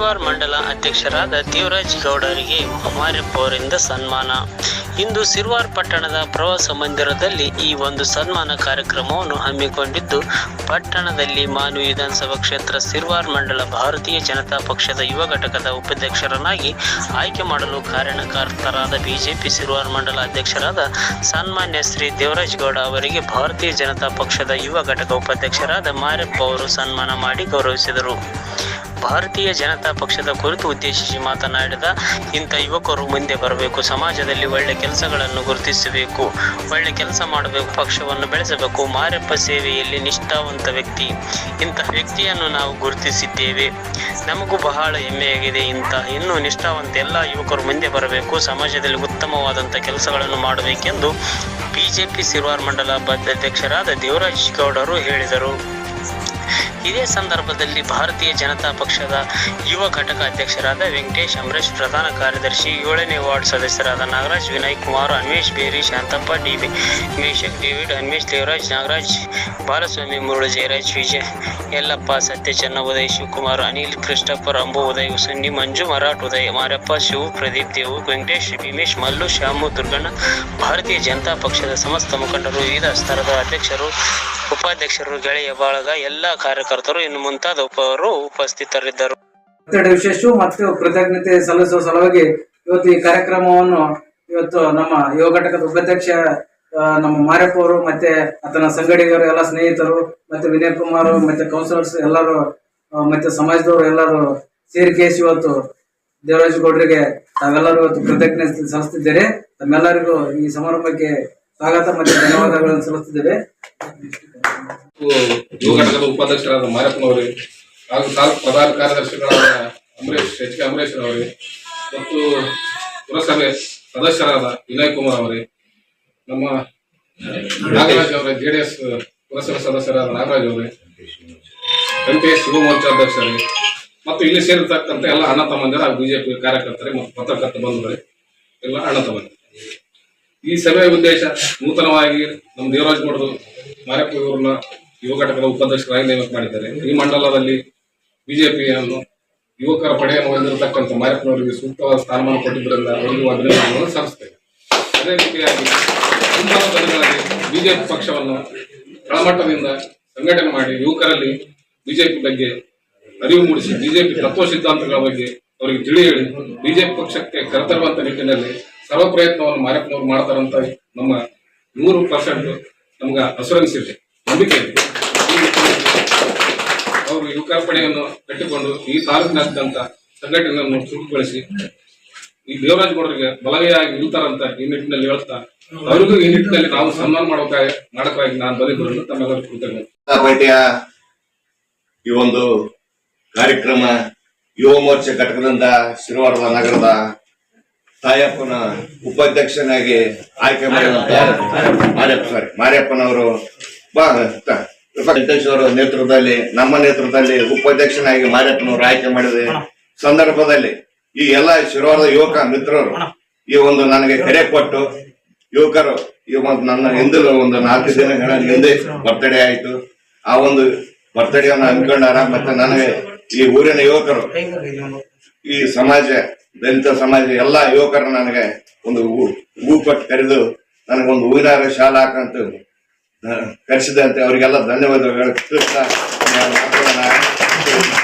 ಸಿರ್ವಾರ್ ಮಂಡಲ ಅಧ್ಯಕ್ಷರಾದ ದೇವರಾಜ್ ಗೌಡರಿಗೆ ಅವರಿಂದ ಸನ್ಮಾನ. ಇಂದು ಸಿರ್ವಾರ್ ಪಟ್ಟಣದ ಪ್ರವಾಸ ಮಂದಿರದಲ್ಲಿ ಈ ಒಂದು ಸನ್ಮಾನ ಕಾರ್ಯಕ್ರಮವನ್ನು ಹಮ್ಮಿಕೊಂಡಿದ್ದು, ಪಟ್ಟಣದಲ್ಲಿ ಮಾನು ವಿಧಾನಸಭಾ ಕ್ಷೇತ್ರ ಸಿರ್ವಾರ್ ಮಂಡಲ ಭಾರತೀಯ ಜನತಾ ಪಕ್ಷದ ಯುವ ಘಟಕದ ಉಪಾಧ್ಯಕ್ಷರನ್ನಾಗಿ ಆಯ್ಕೆ ಮಾಡಲು ಕಾರಣಕರ್ತರಾದ ಬಿಜೆಪಿ ಸಿರ್ವಾರ್ ಮಂಡಲ ಅಧ್ಯಕ್ಷರಾದ ಸನ್ಮಾನ್ಯ ಶ್ರೀ ದೇವರಾಜ್ ಗೌಡ ಅವರಿಗೆ ಭಾರತೀಯ ಜನತಾ ಪಕ್ಷದ ಯುವ ಘಟಕ ಉಪಾಧ್ಯಕ್ಷರಾದ ಮಾರಪ್ಪ ಅವರು ಸನ್ಮಾನ ಮಾಡಿ ಗೌರವಿಸಿದರು. ಭಾರತೀಯ ಜನತಾ ಪಕ್ಷದ ಕುರಿತು ಉದ್ದೇಶಿಸಿ ಮಾತನಾಡಿದ ಇಂಥ ಯುವಕರು ಮುಂದೆ ಬರಬೇಕು, ಸಮಾಜದಲ್ಲಿ ಒಳ್ಳೆ ಕೆಲಸಗಳನ್ನು ಗುರುತಿಸಬೇಕು, ಒಳ್ಳೆ ಕೆಲಸ ಮಾಡಬೇಕು, ಪಕ್ಷವನ್ನು ಬೆಳೆಸಬೇಕು. ಮಾರಪ್ಪ ಸೇವೆಯಲ್ಲಿ ನಿಷ್ಠಾವಂತ ವ್ಯಕ್ತಿ. ಇಂತಹ ವ್ಯಕ್ತಿಯನ್ನು ನಾವು ಗುರುತಿಸಿದ್ದೇವೆ. ನಮಗೂ ಬಹಳ ಹೆಮ್ಮೆಯಾಗಿದೆ ಇಂಥ. ಇನ್ನೂ ನಿಷ್ಠಾವಂತ ಎಲ್ಲ ಯುವಕರು ಮುಂದೆ ಬರಬೇಕು, ಸಮಾಜದಲ್ಲಿ ಉತ್ತಮವಾದಂಥ ಕೆಲಸಗಳನ್ನು ಮಾಡಬೇಕೆಂದು ಬಿಜೆಪಿ ಸಿರ್ವಾರ್ ಮಂಡಲ ಅಧ್ಯಕ್ಷರಾದ ದೇವರಾಜ್ ಗೌಡರು ಹೇಳಿದರು. ಇದೇ ಸಂದರ್ಭದಲ್ಲಿ ಭಾರತೀಯ ಜನತಾ ಪಕ್ಷದ ಯುವ ಘಟಕ ಅಧ್ಯಕ್ಷರಾದ ವೆಂಕಟೇಶ್ ಅಮರೇಶ್ ಪ್ರಧಾನ ಕಾರ್ಯದರ್ಶಿ ಏಳನೇ ವಾರ್ಡ್ ಸದಸ್ಯರಾದ Nagaraj, Vinay Kumar Anvesh Beri, Shantappa D Meshach David Anvesh Devaraj, Nagaraj, Balaswamy, Murulu Jayaraj, Vijay, Yallappa Satya Satyachanna Uday, Shivakumar, Anil, Krishnappa ಅಂಬು ಉದಯ್ ಸುನ್ನಿ ಮಂಜು, ಮರಾಠ್ ಉದಯ್, ಮಾರಪ್ಪ, ಶಿವು, ಪ್ರದೀಪ್ ದೇವು, ವೆಂಕಟೇಶ್, ಭೀಮೇಶ್, ಮಲ್ಲು, ಶ್ಯಾಮು, ದುರ್ಗಣ್ಣ, ಭಾರತೀಯ ಜನತಾ ಪಕ್ಷದ ಸಮಸ್ತ ಮುಖಂಡರು, ವಿವಿಧ ಸ್ತರದ ಅಧ್ಯಕ್ಷರು, ಉಪಾಧ್ಯಕ್ಷರು, ಗೆಳೆಯ, ಬಾಳಗ, ಎಲ್ಲ ಕಾರ್ಯಕರ್ತರು ಇನ್ನು ಮುಂತಾದವರು ಉಪಸ್ಥಿತರಿದ್ದರು. ವಿಶೇಷ, ಮತ್ತು ಕೃತಜ್ಞತೆ ಸಲ್ಲಿಸುವ ಸಲುವಾಗಿ ಇವತ್ತು ಈ ಕಾರ್ಯಕ್ರಮವನ್ನು ಇವತ್ತು ನಮ್ಮ ಯುವ ಘಟಕದ ಉಪಾಧ್ಯಕ್ಷ ನಮ್ಮ ಮಾರಪ್ಪ ಅವರು, ಮತ್ತೆ ಆತನ ಸಂಗಡಿಗರು, ಎಲ್ಲ ಸ್ನೇಹಿತರು, ಮತ್ತೆ ವಿನಯ್ ಕುಮಾರ್ ಮತ್ತೆ ಕೌನ್ಸಿಲರ್ಸ್ ಎಲ್ಲರೂ ಮತ್ತೆ ಸಮಾಜದವರು ಎಲ್ಲರೂ ಸೇರಿಕೇಸಿ ಇವತ್ತು ದೇವರಾಜ್ ಗೌಡ್ರಿಗೆ ತಾವೆಲ್ಲರೂ ಇವತ್ತು ಕೃತಜ್ಞತೆ ಸಲ್ಲಿಸ್ತಿದ್ದೇವೆ. ತಮ್ಮೆಲ್ಲರಿಗೂ ಈ ಸಮಾರಂಭಕ್ಕೆ ಸ್ವಾಗತ ಮತ್ತೆ ಧನ್ಯವಾದಗಳನ್ನು ಸಲ್ಲಿಸುತ್ತಿದ್ದೇವೆ. ಯುವ ಉಪಾಧ್ಯಕ್ಷರಾದ ಮಾರಪ್ಪನವರೇ ಹಾಗೂ ತಾಲೂಕು ಪ್ರಧಾನ ಕಾರ್ಯದರ್ಶಿಗಳಾದ ಅಮರೇಶ್ ಎಚ್ ಕೆ ಅಮರೇಶ್ ಅವರೇ ಮತ್ತು ಪುರಸಭೆ ಸದಸ್ಯರಾದ ವಿನಯ್ ಕುಮಾರ್ ಅವರೇ, ನಮ್ಮ ನಾಗರಾಜ್ ಅವರೇ ಎಸ್ ಪುರಸಭೆ ಸದಸ್ಯರಾದ ನಾಗರಾಜ್ ಅವರೇ ವೆಂಕಟೇಶ್ ಯುವ ಮೋರ್ಚಾ ಅಧ್ಯಕ್ಷರೇ, ಮತ್ತು ಇಲ್ಲಿ ಸೇರಿರ್ತಕ್ಕಂಥ ಎಲ್ಲ ಅಣ್ಣ ತಮ್ಮಂದಿರ ಬಿಜೆಪಿ ಕಾರ್ಯಕರ್ತರೇ ಮತ್ತು ಪತ್ರಕರ್ತ ಬಂಧುಗಳೇ, ಎಲ್ಲ ಅಣ್ಣ ತಮ್ಮಂದಿರು. ಈ ಸಭೆಯ ಉದ್ದೇಶ ನೂತನವಾಗಿ ನಮ್ಮ ದೇವರಾಜ್ ಗೌಡರು ಮಾರಪ್ಪ ಯುವ ಘಟಕದ ಉಪಾಧ್ಯಕ್ಷರಾಗಿ ನೇಮಕ ಮಾಡಿದ್ದಾರೆ. ಈ ಮಂಡಲದಲ್ಲಿ ಬಿಜೆಪಿಯನ್ನು ಯುವಕರ ಪಡೆಯನ್ನು ಹೊಂದಿರತಕ್ಕಂಥ ಮಾರಪ್ಪನವರಿಗೆ ಸೂಕ್ತವಾದ ಸ್ಥಾನಮಾನ ಕೊಟ್ಟಿದ್ದರಿಂದ ಅವರಿಗೂ ಅಭಿನಂದನೆಗಳನ್ನು ಸಲ್ಲಿಸ್ತೇವೆ ಅದೇ ರೀತಿಯಾಗಿ ಮುಂಬರುವ ದಿನಗಳಲ್ಲಿ ಬಿಜೆಪಿ ಪಕ್ಷವನ್ನು ತಳಮಟ್ಟದಿಂದ ಸಂಘಟನೆ ಮಾಡಿ ಯುವಕರಲ್ಲಿ ಬಿಜೆಪಿ ಬಗ್ಗೆ ಅರಿವು ಮೂಡಿಸಿ, ಬಿಜೆಪಿ ತತ್ವ ಸಿದ್ಧಾಂತಗಳ ಬಗ್ಗೆ ಅವರಿಗೆ ತಿಳಿ ಹೇಳಿ ಬಿಜೆಪಿ ಪಕ್ಷಕ್ಕೆ ಕರೆತರುವಂತ ನಿಟ್ಟಿನಲ್ಲಿ ಸರ್ವ ಪ್ರಯತ್ನವನ್ನು ಮಾರಕ್ನವ್ರು ಮಾಡ್ತಾರಂತ ನಮ್ಮ ನೂರು ಪರ್ಸೆಂಟ್ ನಮ್ಗೆ ಅಸುರೆನ್ಸ್ ಇದೆ, ನಂಬಿಕೆ ಇದೆ. ಅವರು ಯುವಕರ ಪಡೆಯನ್ನು ಕಟ್ಟಿಕೊಂಡು ಈ ತಾಲೂಕಿನಾದ್ಯಂತ ಸಂಘಟನೆಯನ್ನು ಚುರುಕುಗೊಳಿಸಿ ಈ ದೇವರಾಜ್ ಗೌಡರಿಗೆ ಬಲಗೈಯಾಗಿ ನಿಲ್ತಾರಂತ ಈ ನಿಟ್ಟಿನಲ್ಲಿ ಹೇಳ್ತಾ, ಅವರಿಗೂ ಈ ನಿಟ್ಟಿನಲ್ಲಿ ನಾವು ಸನ್ಮಾನ ಮಾಡಬೇಕಾಗಿ ಮಾಡಕ್ಕಾಗಿ ನಾನು ಬಂದಿದ್ದು ತಮ್ಮೆಲ್ಲರೂ ಕೃತಜ್ಞತೆ. ಪೇಟೆಯ ಈ ಒಂದು ಕಾರ್ಯಕ್ರಮ ಯುವ ಮೋರ್ಚಾ ಘಟಕದಿಂದ ಶಿರವಾರದ ನಗರದ ತಾಯಪ್ಪನ ಉಪಾಧ್ಯಕ್ಷನಾಗಿ ಆಯ್ಕೆ ಮಾಡಿದಂತ ಮಾರ್ಯಪ್ಪ ಸಾರಿ. ಮಾರಿಯಪ್ಪನವರು ಬಾ ಅಧ್ಯಕ್ಷರ ನೇತೃತ್ವದಲ್ಲಿ ನಮ್ಮ ನೇತೃತ್ವದಲ್ಲಿ ಉಪಾಧ್ಯಕ್ಷನಾಗಿ ಮಾರಿಯಪ್ಪನವರು ಆಯ್ಕೆ ಮಾಡಿದ ಸಂದರ್ಭದಲ್ಲಿ ಈ ಎಲ್ಲ ಶಿರವಾರದ ಯುವಕ ಮಿತ್ರರು ಈ ಒಂದು ನನಗೆ ಕರೆ ಕೊಟ್ಟು ಯುವಕರು ಈ ಒಂದು ನನ್ನ ಹಿಂದಲು ಒಂದು ನಾಲ್ಕು ದಿನಗಳ ಹಿಂದೆ ಬರ್ತಡೇ ಆಯಿತು. ಆ ಒಂದು ಬರ್ತಡೇವನ್ನು ಅನ್ಕೊಂಡಾರ ಮತ್ತೆ ನನಗೆ ಈ ಊರಿನ ಯುವಕರು ಈ ಸಮಾಜ ದಲಿತ ಸಮಾಜ ಎಲ್ಲಾ ಯುವಕರು ನನಗೆ ಒಂದು ಹೂ- ಕೊಟ್ಟು ಕರೆದು ನನಗೊಂದು ಹೂವಿನಾರ ಶಾಲ ಹಾಕಂತ ಕರೆಸಿದಂತೆ ಅವರಿಗೆಲ್ಲ ಧನ್ಯವಾದಗಳು